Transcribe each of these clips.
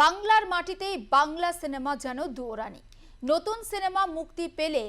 বাংলার মাটিতেই বাংলা সিনেমা যেন দৌড়ানি নতুন সিনেমা মুক্তি পেলে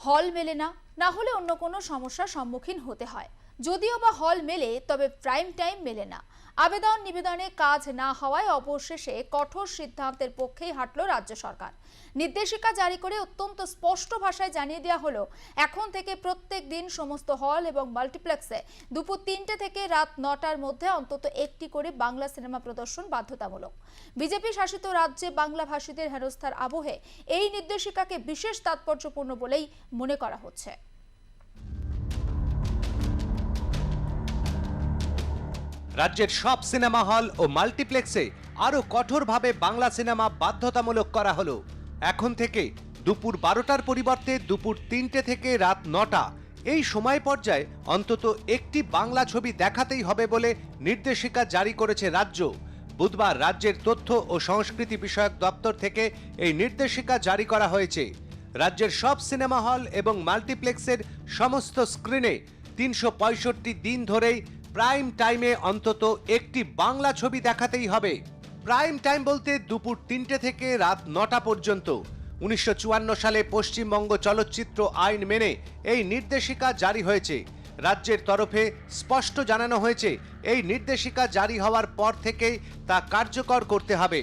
হল মেলে না না হলে অন্য কোনো সমস্যার সম্মুখীন হতে হয়। যদিও বা হল মেলে, তবে প্রাইম টাইম মেলে না। আবেদন নিবেদনে কাজ না হওয়ায় অবশেষে কঠোর সিদ্ধান্তের পক্ষেই হাঁটল রাজ্য সরকার। নির্দেশিকা জারি করে অত্যন্ত স্পষ্ট ভাষায় জানিয়ে দেওয়া হলো, এখন থেকে প্রত্যেক দিন সমস্ত হল এবং মাল্টিপ্লেক্সে দুপুর তিনটে থেকে রাত নটার মধ্যে অন্তত একটি করে বাংলা সিনেমা প্রদর্শন বাধ্যতামূলক। বিজেপি শাসিত রাজ্যে বাংলা ভাষীদের হেনস্থার আবহে এই নির্দেশিকাকে বিশেষ তাৎপর্যপূর্ণ বলেই মনে করা হচ্ছে। রাজ্যের সব সিনেমা হল ও মাল্টিপ্লেক্সে আরও কঠোরভাবে বাংলা সিনেমা বাধ্যতামূলক করা হলো। এখন থেকে দুপুর বারোটার পরিবর্তে দুপুর তিনটে থেকে রাত নটা। এই সময় পর্যায়ে অন্তত একটি বাংলা ছবি দেখাতেই হবে বলে নির্দেশিকা জারি করেছে রাজ্য। বুধবার রাজ্যের তথ্য ও সংস্কৃতি বিষয়ক দপ্তর থেকে এই নির্দেশিকা জারি করা হয়েছে। রাজ্যের সব সিনেমা হল এবং মাল্টিপ্লেক্সের সমস্ত স্ক্রিনে তিনশো পঁয়ষট্টি দিন ধরেই প্রাইম টাইমে অন্তত একটি বাংলা ছবি দেখাতেই হবে। প্রাইম টাইম বলতে দুপুর তিনটে থেকে রাত নটা পর্যন্ত। উনিশশো চুয়ান্ন সালে পশ্চিমবঙ্গ চলচ্চিত্র আইন মেনে এই নির্দেশিকা জারি হয়েছে। রাজ্যের তরফে স্পষ্ট জানানো হয়েছে, এই নির্দেশিকা জারি হওয়ার পর থেকেই তা কার্যকর করতে হবে।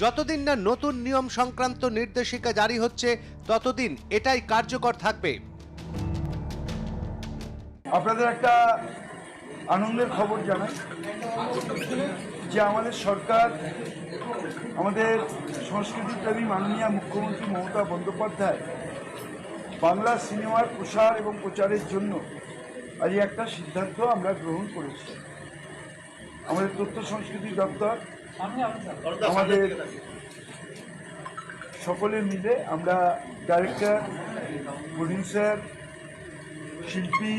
যতদিন না নতুন নিয়ম সংক্রান্ত নির্দেশিকা জারি হচ্ছে, ততদিন এটাই কার্যকর থাকবে। আপনাদের একটা আনন্দের খবর জানাই যে আমাদের সরকার, আমাদের সংস্কৃতিপ্রেমী মাননীয় মুখ্যমন্ত্রী মমতা বন্দ্যোপাধ্যায় বাংলা সিনেমার প্রসার এবং প্রচারের জন্য আজ একটা সিদ্ধান্ত আমরা গ্রহণ করেছি। আমাদের তথ্য সংস্কৃতি দপ্তর, আমাদের সকলে মিলে আমরা ডাইরেক্টর প্রডিউসার শিল্পী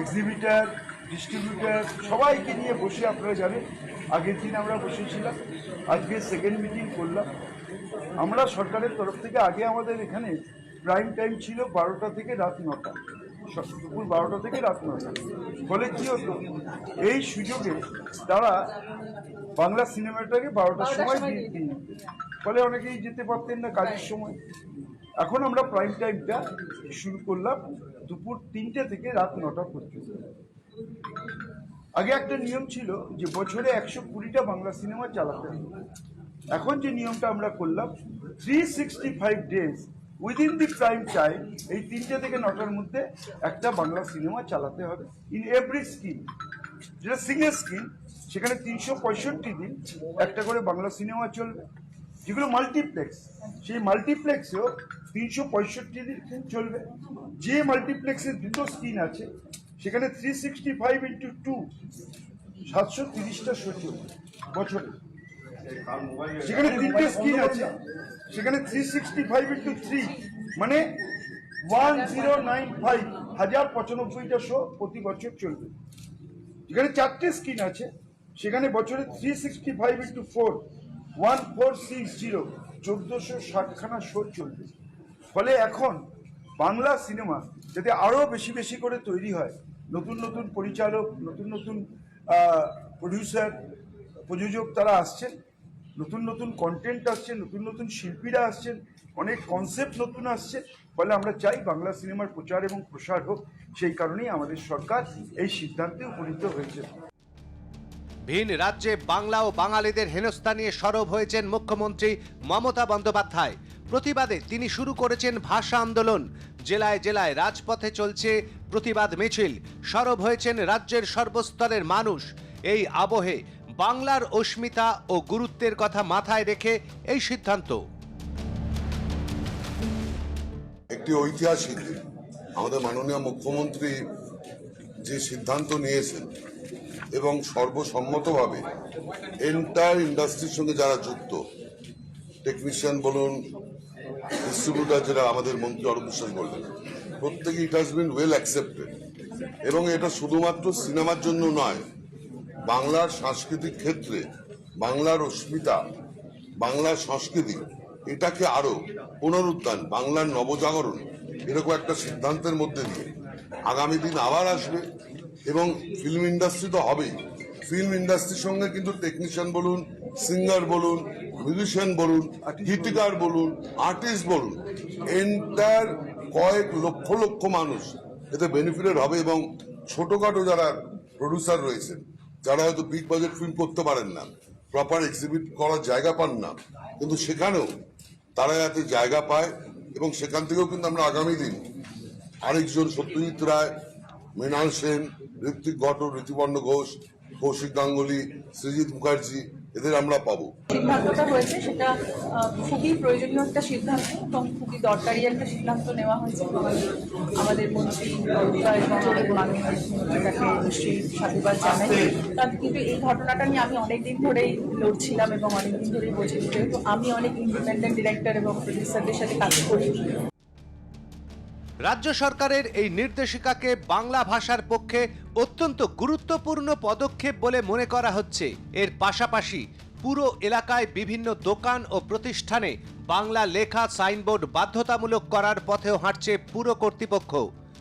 এক্সিবিটার ডিস্ট্রিবিউটার সবাইকে নিয়ে বসে আপনারা জানেন আগের দিন আমরা বসেছিলাম আজকে সেকেন্ড মিটিং করলাম। আমরা সরকারের তরফ থেকে আগে আমাদের এখানে প্রাইম টাইম ছিল বারোটা থেকে রাত নটা। দুপুর বারোটা থেকে রাত নটা। ফলে কী হতো? এই সুযোগে তারা বাংলা সিনেমাটাকে বারোটার সময় দিয়ে নিত। ফলে অনেকেই যেতে পারতেন না কাজের সময়। এখন আমরা প্রাইম টাইমটা শুরু করলাম। দুপুর তিনটে থেকে রাত নটা পর্যন্ত আগে একটা নিয়ম ছিল যে বছরে একশো কুড়িটা বাংলা সিনেমা চালাতে এখন যে নিয়মটা আমরা করলাম three sixty five days within the prime time এই তিনটে থেকে নটার মধ্যে একটা বাংলা সিনেমা চালাতে হবে ইন এভরি স্কিম যেটা সিঙ্গেল স্কিম সেখানে তিনশো পঁয়ষট্টি দিন একটা করে বাংলা সিনেমা চলবে। যেগুলো মাল্টিপ্লেক্স সেই মাল্টিপ্লেক্সেও তিনশো পঁয়ষট্টি দিন চলবে। যে মাল্টিপ্লেক্সের দুটো স্ক্রিন আছে, সেখানে three sixty five into two সাতশো তিরিশটা শো চলবে বছরে। সেখানে তিনটে স্ক্রিন আছে, সেখানে three sixty five into three মানে ওয়ান জিরো নাইন ফাইভ হাজার পঁচানব্বইটা শো প্রতি বছর চলবে। যেখানে চারটে স্ক্রিন আছে, সেখানে বছরে three sixty five into four one four six zero চোদ্দোশো ষাটখানা শো চলবে। ফলে এখন বাংলা সিনেমা যাতে আরও বেশি বেশি করে তৈরি হয়, নতুন নতুন পরিচালক, নতুন নতুন প্রডিউসার প্রযোজক তারা আসছেন, নতুন নতুন কন্টেন্ট আসছে, নতুন নতুন শিল্পীরা আসছেন, অনেক কনসেপ্ট নতুন আসছে, ফলে আমরা চাই বাংলা সিনেমার প্রচার এবং প্রসার হোক, সেই কারণেই আমাদের সরকার এই সিদ্ধান্তে উপনীত হয়েছে। ভিন রাজ্যে বাংলা ও বাঙালিদের হেনস্থা নিয়ে সরব হয়েছেন মুখ্যমন্ত্রী মমতা বন্দ্যোপাধ্যায়। প্রতিবাদে তিনি শুরু করেছেন ভাষা আন্দোলন। জেলায় জেলায় রাজপথে চলছে প্রতিবাদ মিছিল। সরব হয়েছেন রাজ্যের সর্বস্তরের মানুষ। এই আবহে বাংলার অস্মিতা ও গুরুত্বের কথা মাথায় রেখে এই সিদ্ধান্ত। একটি ঐতিহাসিক। আমাদের মাননীয় মুখ্যমন্ত্রী যে সিদ্ধান্ত নিয়েছেন এবং সর্বসম্মতভাবে এন্টায়ার ইন্ডাস্ট্রির সঙ্গে যারা যুক্ত টেকনিশিয়ান বলুন যারা আমাদের মন্ত্রী অরূপ বিশ্বাস বললেন প্রত্যেকে it has been well accepted এবং এটা শুধুমাত্র সিনেমার জন্য নয়, বাংলার সাংস্কৃতিক ক্ষেত্রে, বাংলার অস্মিতা, বাংলার সংস্কৃতি, এটাকে আরও পুনরুদ্ধান, বাংলার নবজাগরণ এরকম একটা সিদ্ধান্তের মধ্যে দিয়ে আগামী দিন আবার আসবে এবং ফিল্ম ইন্ডাস্ট্রি তো হবেই। ফিল্ম ইন্ডাস্ট্রির সঙ্গে কিন্তু টেকনিশিয়ান বলুন সিঙ্গার বলুন মিউজিশিয়ান বলুন, গীতিকার বলুন আর্টিস্ট বলুন এন্টার কয়েক লক্ষ লক্ষ মানুষ এতে বেনিফিটেড হবে এবং ছোটখাটো যারা প্রডিউসার রয়েছেন, যারা হয়তো বিগ বাজেট ফিল্ম করতে পারেন না প্রপার এক্সিবিট করার জায়গা পান না, কিন্তু সেখানেও তারা যাতে জায়গা পায় এবং সেখান থেকেও কিন্তু আমরা আগামী দিন আরেকজন সত্যজিৎ রায়, মৃণাল সেন, ঋত্বিক ঘটক, ঋতুপর্ণ ঘোষ কৌশিক গাঙ্গুলি, সৃজিত মুখার্জি, এদের আমরা পাবো। সিদ্ধান্তটা হয়েছে, সেটা খুবই প্রয়োজনীয় একটা সিদ্ধান্ত এবং খুবই দরকারি একটা সিদ্ধান্ত নেওয়া হয়েছে। আমাদের মন্ত্রী তাকে নিশ্চয়ই সাধুবাদ জানাই। তাতে কিন্তু এই ঘটনাটা নিয়ে আমি অনেকদিন ধরেই লড়ছিলাম এবং অনেকদিন ধরেই বলছি যেহেতু আমি অনেক ইন্ডিপেন্ডেন্ট ডিরেক্টর এবং প্রডিউসারদের সাথে কাজ করি রাজ্য সরকারের এই নির্দেশিকাকে বাংলা ভাষার পক্ষে অত্যন্ত গুরুত্বপূর্ণ পদক্ষেপ বলে মনে করা হচ্ছে। এর পাশাপাশি পুরো এলাকায় বিভিন্ন দোকান ও প্রতিষ্ঠানে বাংলা লেখা সাইনবোর্ড বাধ্যতামূলক করার পথেও হাঁটছে পুরো কর্তৃপক্ষ।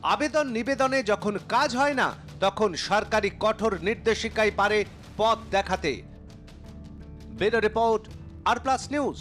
আবেদন নিবেদনে যখন কাজ হয় না, তখন সরকারি কঠোর নির্দেশিকাই পারে পথ দেখাতে। বেরো রিপোর্ট, আর প্লাস নিউজ।